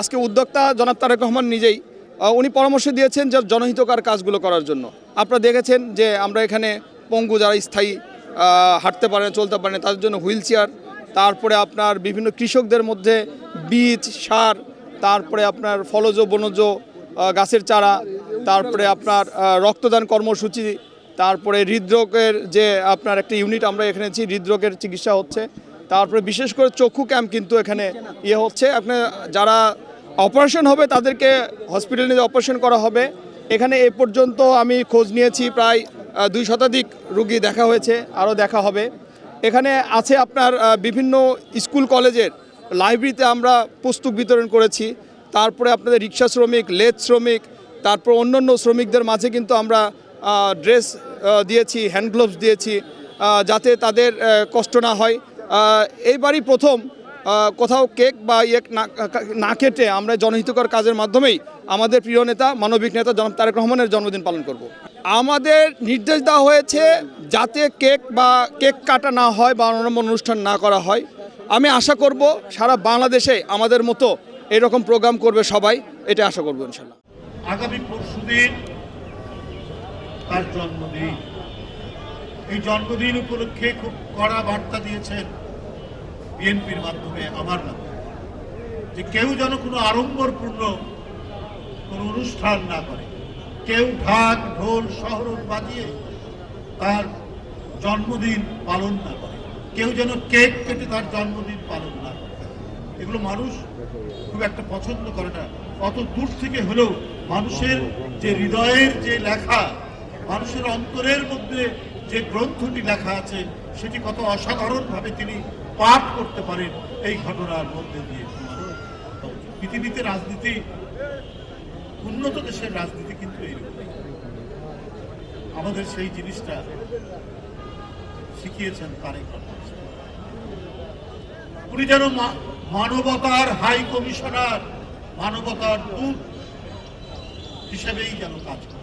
আজকে উদ্যোক্তা জনাব তারেক রহমান নিজেই উনি পরামর্শ দিয়েছেন যে জনহিতকার কাজগুলো করার জন্য। আপনারা দেখেছেন যে আমরা এখানে পঙ্গু যারা স্থায়ী হাঁটতে পারে চলতে পারে না, তাদের জন্য হুইল চেয়ার তারপরে আপনার বিভিন্ন কৃষকদের মধ্যে বীজ সার তারপরে আপনার ফলজ বনজ গাছের চারা তারপরে আপনার রক্তদান কর্মসূচি তারপরে হৃদরোগের যে আপনার একটা ইউনিট আমরা এখানে আছি হৃদরোগের চিকিৎসা হচ্ছে। তারপরে বিশেষ করে চক্ষু ক্যাম্প কিন্তু এখানে ইয়ে হচ্ছে। আপনার যারা অপারেশন হবে তাদেরকে হসপিটালে নিয়ে অপারেশন করা হবে। এখানে এ পর্যন্ত আমি খোঁজ নিয়েছি, প্রায় দুই শতাধিক রুগী দেখা হয়েছে, আরও দেখা হবে। এখানে আছে আপনার বিভিন্ন স্কুল কলেজের লাইব্রেরিতে আমরা পুস্তক বিতরণ করেছি। তারপরে আপনাদের রিক্সা শ্রমিক লেথ শ্রমিক, তারপর অন্যান্য শ্রমিকদের মাঝে কিন্তু আমরা ড্রেস দিয়েছি হ্যান্ড গ্লোভস দিয়েছি যাতে তাদের কষ্ট না হয়। এইবারই প্রথম কোথাও কেক বা ইয়ে না- না কেটে আমরা জনহিতকর কাজের মাধ্যমেই আমাদের প্রিয় নেতা, মানবিক নেতা জনাব তারেক রহমানের জন্মদিন পালন করব। আমাদের নির্দেশ দেওয়া হয়েছে যাতে কেক বা কেক কাটা না হয় বা অন্যান্য অনুষ্ঠান না করা হয়। আমি আশা করব সারা বাংলাদেশে আমাদের মতো এরকম প্রোগ্রাম করবে সবাই এটা আশা করব ইনশাল্লাহ। আগামী পরশুদিন তার জন্মদিন। এই জন্মদিন উপলক্ষে খুব কড়া বার্তা দিয়েছেন বিএনপির মাধ্যমে আমার মাধ্যমে যে কেউ যেন কোনো আড়ম্বরপূর্ণ কোনো অনুষ্ঠান না করে। কেউ ঢাক, ঢোল, শহরত বাজিয়ে তার জন্মদিন পালন না করে। কেউ যেন কেক কেটে তার জন্মদিন পালন না করে। এগুলো মানুষ খুব একটা পছন্দ করে না। অত দূর থেকে হলেও মানুষের যে হৃদয়ের যে লেখা, মানুষের অন্তরের মধ্যে যে গ্রন্থটি লেখা আছে সেটি কত অসাধারণভাবে তিনি পাঠ করতে পারেন এই ঘটনার মধ্যে দিয়ে। পৃথিবীতে রাজনীতি, উন্নত দেশের রাজনীতি কিন্তু এইরকম আমাদের সেই জিনিসটা শিখিয়েছেন তারেক রহমান। উনি যেন মানবতার হাই কমিশনার, মানবতার দূত হিসেবেই যেন কাজ করেন।